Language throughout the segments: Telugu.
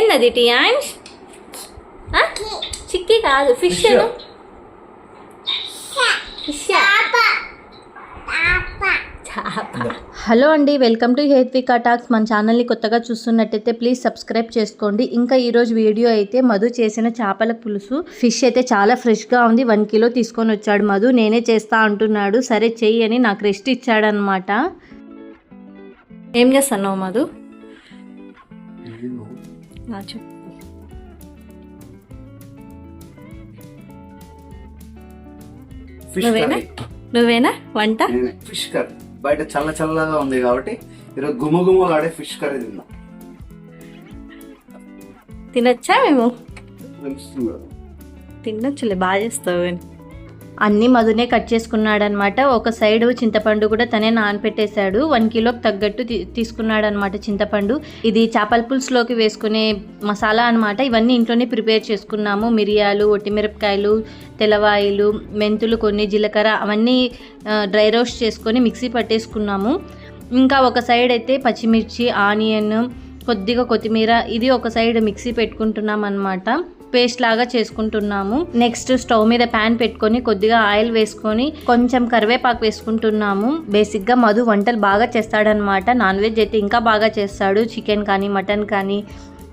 ఏందది టియాంష్ చిక్కి కాదు ఫిష్ ఫిష్. హలో అండి వెల్కమ్ టు హేత్వికా టాక్స్. మన ఛానల్ని కొత్తగా చూస్తున్నట్టయితే ప్లీజ్ సబ్స్క్రైబ్ చేసుకోండి. ఇంకా ఈరోజు వీడియో అయితే మధు చేసిన చేపల పులుసు. ఫిష్ అయితే చాలా ఫ్రెష్గా ఉంది. వన్ కిలో తీసుకొని వచ్చాడు మధు. నేనే చేస్తా అంటున్నాడు. సరే చెయ్యి అని నాకు రెస్ట్ ఇచ్చాడనమాట ఏం చేస్తున్నావు మధు? ఫిష్ నువ్వేనా? నువ్వేనా? వంట. ఫిష్ కర్రీ బయట చల్ల చల్లగా ఉంది కాబట్టి ఈరోజు గుమ్మ గుమ్మలాడే ఫిష్ కర్రీ తిన్నా తినొచ్చా మేము. తినొచ్చులే బాగా చేస్తావు అన్నీ మధునే కట్ చేసుకున్నాడనమాట. ఒక సైడ్ చింతపండు కూడా తనే నానపెట్టేశాడు. వన్ కిలోకి తగ్గట్టు తీసుకున్నాడనమాట తీసుకున్నాడు అనమాట చింతపండు. ఇది చేపల పులుసులోకి వేసుకునే మసాలా అనమాట ఇవన్నీ ఇంట్లోనే ప్రిపేర్ చేసుకున్నాము. మిరియాలు ఒట్టిమిరపకాయలు తెల్లవాయిలు మెంతులు కొన్ని జీలకర్ర అవన్నీ డ్రై రోస్ట్ చేసుకొని మిక్సీ పట్టేసుకున్నాము. ఇంకా ఒక సైడ్ అయితే పచ్చిమిర్చి ఆనియన్ కొద్దిగా కొత్తిమీర. ఇది ఒక సైడ్ మిక్సీ పెట్టుకుంటున్నాం అనమాట పేస్ట్ లాగా చేసుకుంటున్నాము. నెక్స్ట్ స్టవ్ మీద ప్యాన్ పెట్టుకొని కొద్దిగా ఆయిల్ వేసుకొని కొంచెం కరివేపాకు వేసుకుంటున్నాము. బేసిక్గా మధు వంటలు బాగా చేస్తాడనమాట. నాన్ వెజ్ అయితే ఇంకా బాగా చేస్తాడు. చికెన్ కానీ మటన్ కానీ.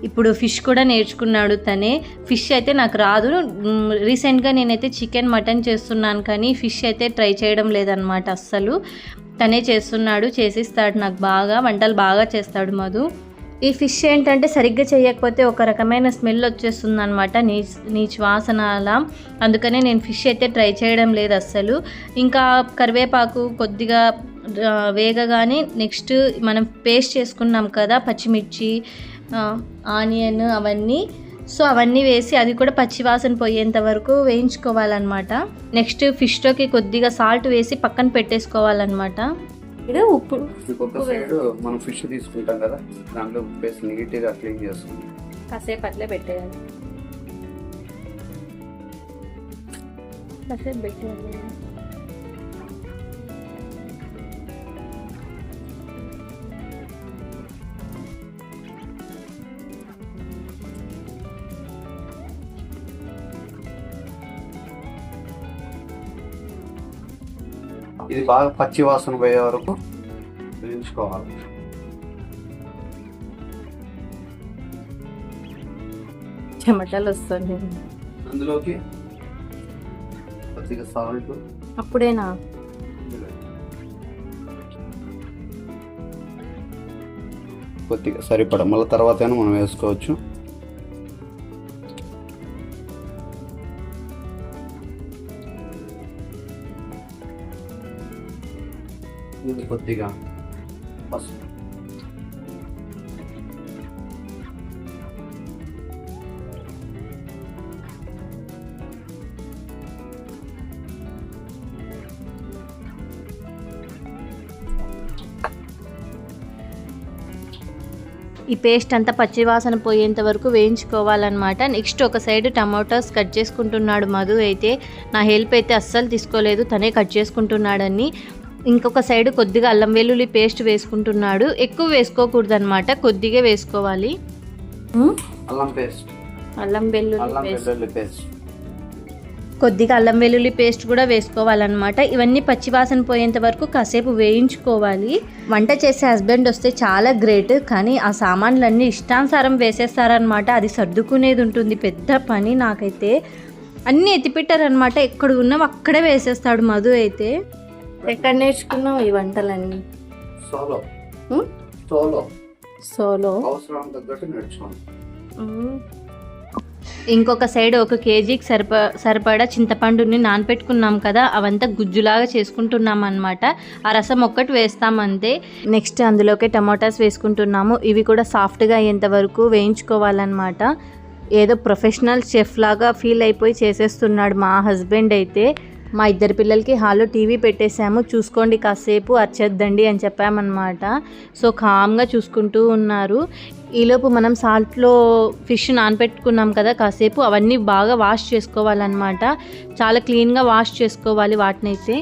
ఇప్పుడు ఫిష్ కూడా నేర్చుకున్నాడు తనే. ఫిష్ అయితే నాకు రాదు. రీసెంట్గా నేనైతే చికెన్ మటన్ చేస్తున్నాను కానీ ఫిష్ అయితే ట్రై చేయడం లేదనమాట అస్సలు. తనే చేస్తున్నాడు చేసిస్తాడు నాకు బాగా. వంటలు బాగా చేస్తాడు మధు. ఈ ఫిష్ ఏంటంటే సరిగ్గా చేయకపోతే ఒక రకమైన స్మెల్ వచ్చేస్తుంది అనమాట నీ నీచు వాసన అలా అందుకనే నేను ఫిష్ అయితే ట్రై చేయడం లేదు అస్సలు. ఇంకా కరివేపాకు కొద్దిగా వేగగానే నెక్స్ట్ మనం పేస్ట్ చేసుకున్నాం కదా పచ్చిమిర్చి ఆనియన్ అవన్నీ. సో అవన్నీ వేసి అది కూడా పచ్చివాసన పోయేంత వరకు వేయించుకోవాలన్నమాట. నెక్స్ట్ ఫిష్లోకి కొద్దిగా సాల్ట్ వేసి పక్కన పెట్టేసుకోవాలన్నమాట. ఇక్కడ ఉప్పు ఇంకొక సైడ్ మనం ఫిష్ తీసుకుంటాం కదా దాంట్లో ఉప్పు వేసి నీట్గా క్లీన్ చేసుకుంటాం కాసేపు అట్లే పెట్టేయాలి. కాసేపు పెట్టేయాలి. ఇది బాగా పచ్చి వాసన పోయే వరకు వేయించుకోవాలి. చెమటలు వస్తుంది అందులోకి కొద్దిగా సాల్ట్ అప్పుడేనా? కొద్దిగా సరిపడ. మళ్ళీ తర్వాత మనం వేసుకోవచ్చు. ఇది కొద్దిగా పసుపు. ఈ పేస్ట్ అంతా పచ్చివాసన పోయేంత వరకు వేయించుకోవాలన్నమాట. నెక్స్ట్ ఒక సైడ్ టమాటోస్ కట్ చేసుకుంటున్నాడు మధు అయితే. నా హెల్ప్ అయితే అస్సలు తీసుకోలేదు. తనే కట్ చేసుకుంటున్నాడని ఇంకొక సైడ్ కొద్దిగా అల్లం వెల్లుల్లి పేస్ట్ వేసుకుంటున్నాడు. ఎక్కువ వేసుకోకూడదు అనమాట కొద్దిగా వేసుకోవాలి. అల్లం పేస్ట్. అల్లం వెల్లుల్లి కొద్దిగా అల్లం వెల్లుల్లి పేస్ట్ కూడా వేసుకోవాలన్నమాట. ఇవన్నీ పచ్చివాసన పోయేంత వరకు కాసేపు వేయించుకోవాలి. వంట చేసే హస్బెండ్ వస్తే చాలా గ్రేట్ కానీ ఆ సామాన్లన్నీ ఇష్టానుసారం వేసేస్తారనమాట అది సర్దుకునేది ఉంటుంది పెద్ద పని నాకైతే. అన్నీ ఎత్తిపెట్టారనమాట ఎక్కడ ఉన్నాం అక్కడే వేసేస్తాడు మధు అయితే. ఎక్కడ నేర్చుకున్నావు ఈ వంటలన్నీ? సోలో సోలో సోలో అవసరం తగ్గట్టు నేర్చుకోండి ఇంకొక సైడ్ ఒక కేజీకి సరిప సరిపడా చింతపండుని నానపెట్టుకున్నాం కదా అవంతా గుజ్జులాగా చేసుకుంటున్నాం అనమాట ఆ రసం ఒక్కటి వేస్తాం అంతే. నెక్స్ట్ అందులోకి టమాటాస్ వేసుకుంటున్నాము. ఇవి కూడా సాఫ్ట్గా అయ్యేంత వరకు వేయించుకోవాలన్నమాట. ఏదో ప్రొఫెషనల్ చెఫ్ లాగా ఫీల్ అయిపోయి చేసేస్తున్నాడు మా హస్బెండ్ అయితే. మా ఇద్దరు పిల్లలకి హాల్లో టీవీ పెట్టేశాము. చూసుకోండి కాసేపు అరిచేద్దండి అని చెప్పామన్నమాట. సో కామ్గా చూసుకుంటూ ఉన్నారు. ఈలోపు మనం సాల్ట్లో ఫిష్ నానబెట్టుకున్నాం కదా కాసేపు అవన్నీ బాగా వాష్ చేసుకోవాలన్నమాట. చాలా క్లీన్గా వాష్ చేసుకోవాలి వాటినైతే.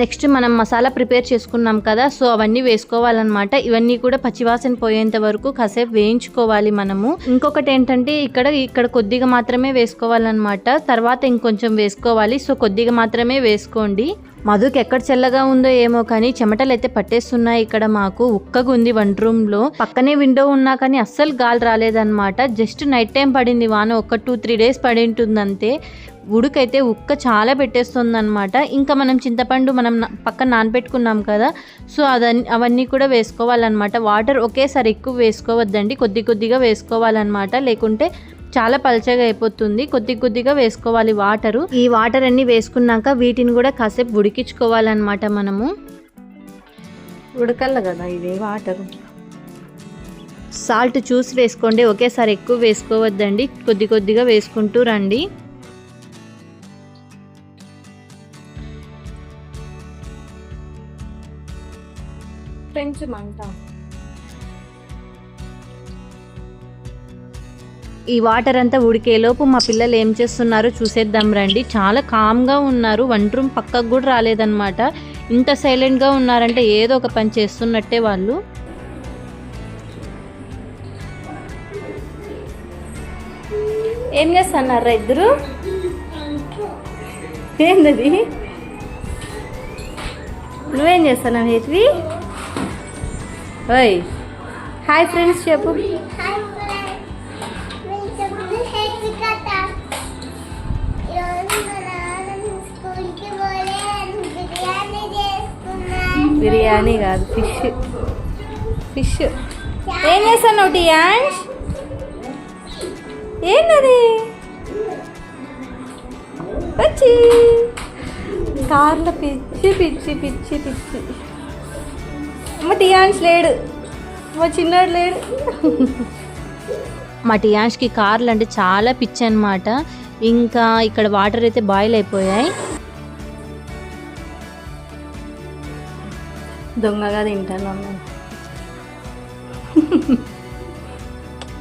నెక్స్ట్ మనం మసాలా ప్రిపేర్ చేసుకున్నాం కదా సో అవన్నీ వేసుకోవాలన్నమాట. ఇవన్నీ కూడా పచ్చివాసన పోయేంత వరకు కాసేపు వేయించుకోవాలి మనము. ఇంకొకటి ఏంటంటే ఇక్కడ ఇక్కడ కొద్దిగా మాత్రమే వేసుకోవాలన్నమాట. తర్వాత ఇంకొంచెం వేసుకోవాలి సో కొద్దిగా మాత్రమే వేసుకోండి. మధుకి ఎక్కడ చల్లగా ఉందో ఏమో కానీ చెమటలు అయితే పట్టేస్తున్నాయి ఇక్కడ మాకు. ఉక్కగా ఉంది వన్ రూమ్లో. పక్కనే విండో ఉన్నా కానీ అస్సలు గాలి రాలేదన్నమాట. జస్ట్ నైట్ టైం పడింది వాన ఒక టూ త్రీ డేస్ పడి ఉంటుంది అంతే ఉడుకైతే ఉక్క చాలా పెట్టేస్తుంది అనమాట ఇంకా మనం చింతపండు మనం పక్కన నానబెట్టుకున్నాం కదా సో అదన్ని అవన్నీ కూడా వేసుకోవాలన్నమాట. వాటర్ ఒకేసారి ఎక్కువ వేసుకోవద్దండి కొద్ది కొద్దిగా వేసుకోవాలన్నమాట. లేకుంటే చాలా పల్చగా అయిపోతుంది కొద్ది కొద్దిగా వేసుకోవాలి వాటరు. ఈ వాటర్ అన్ని వేసుకున్నాక వీటిని కూడా కాసేపు ఉడికించుకోవాలన్నమాట మనము. ఉడకల్ల కదా ఇది వాటర్. సాల్ట్ చూసి వేసుకోండి ఒకేసారి ఎక్కువ వేసుకోవద్దండి కొద్ది కొద్దిగా వేసుకుంటూ రండి. పెంచమంట ఈ వాటర్ అంతా ఉడికేలోపు మా పిల్లలు ఏం చేస్తున్నారో? చూసేద్దాం రండి. చాలా కామ్గా ఉన్నారు. వన్ రూమ్ పక్కకు కూడా రాలేదన్నమాట. ఇంత సైలెంట్గా ఉన్నారంటే ఏదో ఒక పని చేస్తున్నట్టే వాళ్ళు. ఏం చేస్తున్నారా ఇద్దరు? ఏంటది నువ్వేం చేస్తున్నావు హేత్వి ఓయ్. హాయ్ ఫ్రెండ్స్ చెప్పు. బిర్యానీ కాదు ఫిష్. ఫిష్. ఏం చేస్తున్నావు టియాన్స్ ఏంటది వచ్చి. కార్లో పిచ్చి పిచ్చి పిచ్చి పిచ్చి. మా టియాన్స్ లేడు. మా చిన్నోడు లేడు. మా టియాన్స్కి కార్లు అంటే చాలా పిచ్చి అనమాట ఇంకా ఇక్కడ వాటర్ అయితే బాయిల్ అయిపోయాయి. దొంగగా తింటాను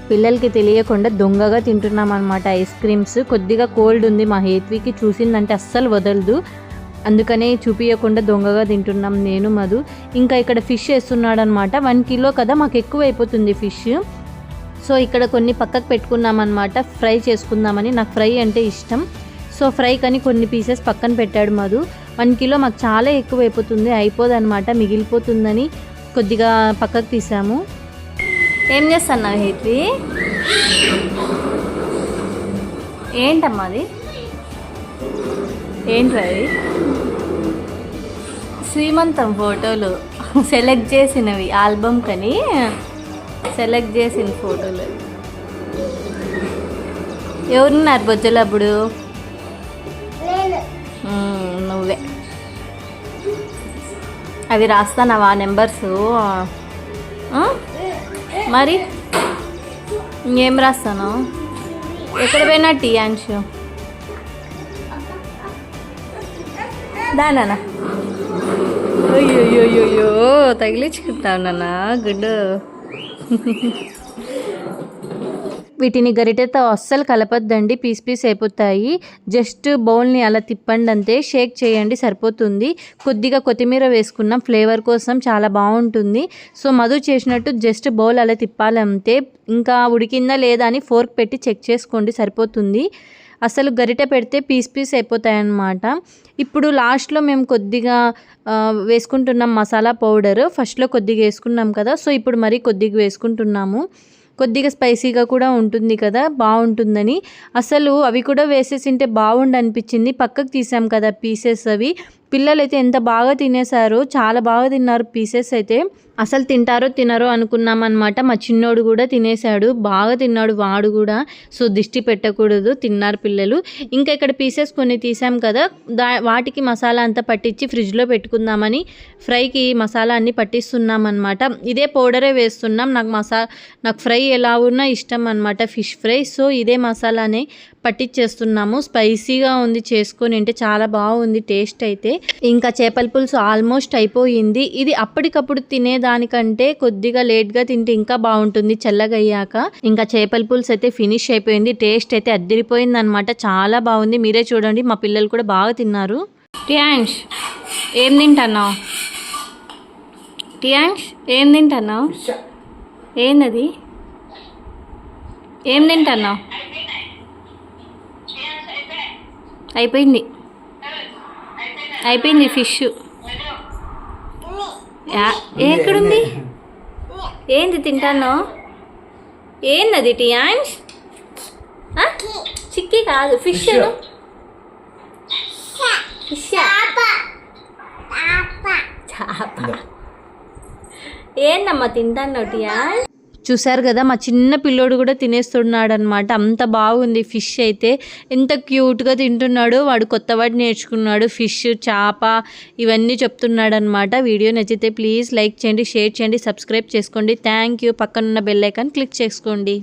పిల్లలకి తెలియకుండా దొంగగా తింటున్నాం అనమాట ఐస్ క్రీమ్స్. కొద్దిగా కోల్డ్ ఉంది మా హేత్వికి. చూసిందంటే అస్సలు వదలదు. అందుకనే చూపించకుండా దొంగగా తింటున్నాం నేను మధు. ఇంకా ఇక్కడ ఫిష్ వేస్తున్నాడు అనమాట వన్ కిలో కదా మాకు ఎక్కువ అయిపోతుంది ఫిష్. సో ఇక్కడ కొన్ని పక్కకు పెట్టుకున్నాం అనమాట ఫ్రై చేసుకుందామని. నాకు ఫ్రై అంటే ఇష్టం. సో ఫ్రై కానీ కొన్ని పీసెస్ పక్కన పెట్టాడు మధు. వన్ కిలో మాకు చాలా ఎక్కువ అయిపోతుంది అయిపోదన్నమాట మిగిలిపోతుందని కొద్దిగా పక్కకు తీసాము. ఏం చేస్తున్నావు హేత్వి? ఏంటమ్మా అది? ఏంటి అది? శ్రీమంతం ఫోటోలు సెలెక్ట్ చేసినవి ఆల్బమ్ కని సెలెక్ట్ చేసిన ఫోటోలు. ఎవరున్నారు బొజ్జలు అప్పుడు నువ్వే. అవి రాస్తానవా నెంబర్స్? మరి? ఇంకేం రాస్తాను? ఎక్కడ పోయినా టీ అంశు? దానా అయ్యోయ్యోయ్యో తగిలించుకుంటావు నాన్న గుడ్ వీటిని గరిటెతో అస్సలు కలపద్దండి పీస్ పీస్ అయిపోతాయి. జస్ట్ బౌల్ని అలా తిప్పండి అంతే షేక్ చేయండి సరిపోతుంది. కొద్దిగా కొత్తిమీర వేసుకున్నాం ఫ్లేవర్ కోసం చాలా బాగుంటుంది. సో మధు చేసినట్టు జస్ట్ బౌల్ అలా తిప్పాలంతే. ఇంకా ఉడికిందా లేదా అని ఫోర్క్ పెట్టి చెక్ చేసుకోండి సరిపోతుంది. అసలు గరిట పెడితే పీస్ పీస్ అయిపోతాయి అన్నమాట ఇప్పుడు లాస్ట్లో మేము కొద్దిగా వేసుకుంటున్నాం మసాలా పౌడర్ ఫస్ట్లో కొద్దిగా వేసుకున్నాం కదా సో ఇప్పుడు మరీ కొద్దిగా వేసుకుంటున్నాము. కొద్దిగా స్పైసీగా కూడా ఉంటుంది కదా బాగుంటుందని. అసలు అవి కూడా వేసేసింటే బాగుండు అనిపించింది పక్కకు తీసాం కదా పీసెస్ అవి. పిల్లలైతే ఎంత బాగా తినేశారో చాలా బాగా తిన్నారు పీసెస్ అయితే. అసలు తింటారో తినరో అనుకున్నాం అనమాట మా చిన్నోడు కూడా తినేశాడు బాగా తిన్నాడు వాడు కూడా. సో దిష్టి పెట్టకూడదు తిన్నారు పిల్లలు. ఇంకా ఇక్కడ పీసెస్ కొన్ని తీసాం కదా దా వాటికి మసాలా అంతా పట్టించి ఫ్రిడ్జ్లో పెట్టుకుందామని ఫ్రైకి మసాలా అన్ని పట్టిస్తున్నాం అనమాట ఇదే పౌడరే వేస్తున్నాం. నాకు మసా నాకు ఫ్రై ఎలా ఉన్నా ఇష్టం అనమాట ఫిష్ ఫ్రై. సో ఇదే మసాలానే పట్టించేస్తున్నాము. స్పైసీగా ఉంది చేసుకొని అంటే చాలా బాగుంది టేస్ట్ అయితే. ఇంకా చేపల పులుసు ఆల్మోస్ట్ అయిపోయింది. ఇది అప్పటికప్పుడు తినేదానికంటే కొద్దిగా లేట్గా తింటే ఇంకా బాగుంటుంది చల్లగా అయ్యాక ఇంకా చేపల పులుసు అయితే ఫినిష్ అయిపోయింది. టేస్ట్ అయితే అద్దరిపోయింది అనమాట చాలా బాగుంది. మీరే చూడండి. మా పిల్లలు కూడా బాగా తిన్నారు. టియాన్స్ ఏం తింటున్నావు? టియాంష్ ఏం తింటున్నావు? ఏందది? ఏం తింటున్నావు? అయిపోయింది. అయిపోయింది ఫిష్. యా- ఎక్కడుంది? ఏంది తింటాను? ఏందది టియాంష్ ఆ? చిక్కి కాదు ఫిష్ ఫిష్. ఏందమ్మా తింటాను టియాంష్ చూశారు కదా మా చిన్న పిల్లోడు కూడా తినేస్తున్నాడు అనమాట అంత బాగుంది ఫిష్ అయితే. ఎంత క్యూట్గా తింటున్నాడు వాడు కొత్త వాడు నేర్చుకున్నాడు. ఫిష్ చేప ఇవన్నీ చెప్తున్నాడు అనమాట వీడియో నచ్చితే ప్లీజ్ లైక్ చేయండి షేర్ చేయండి సబ్స్క్రైబ్ చేసుకోండి. Thank you. పక్కనున్న బెల్ ఐకాన్ క్లిక్ చేసుకోండి.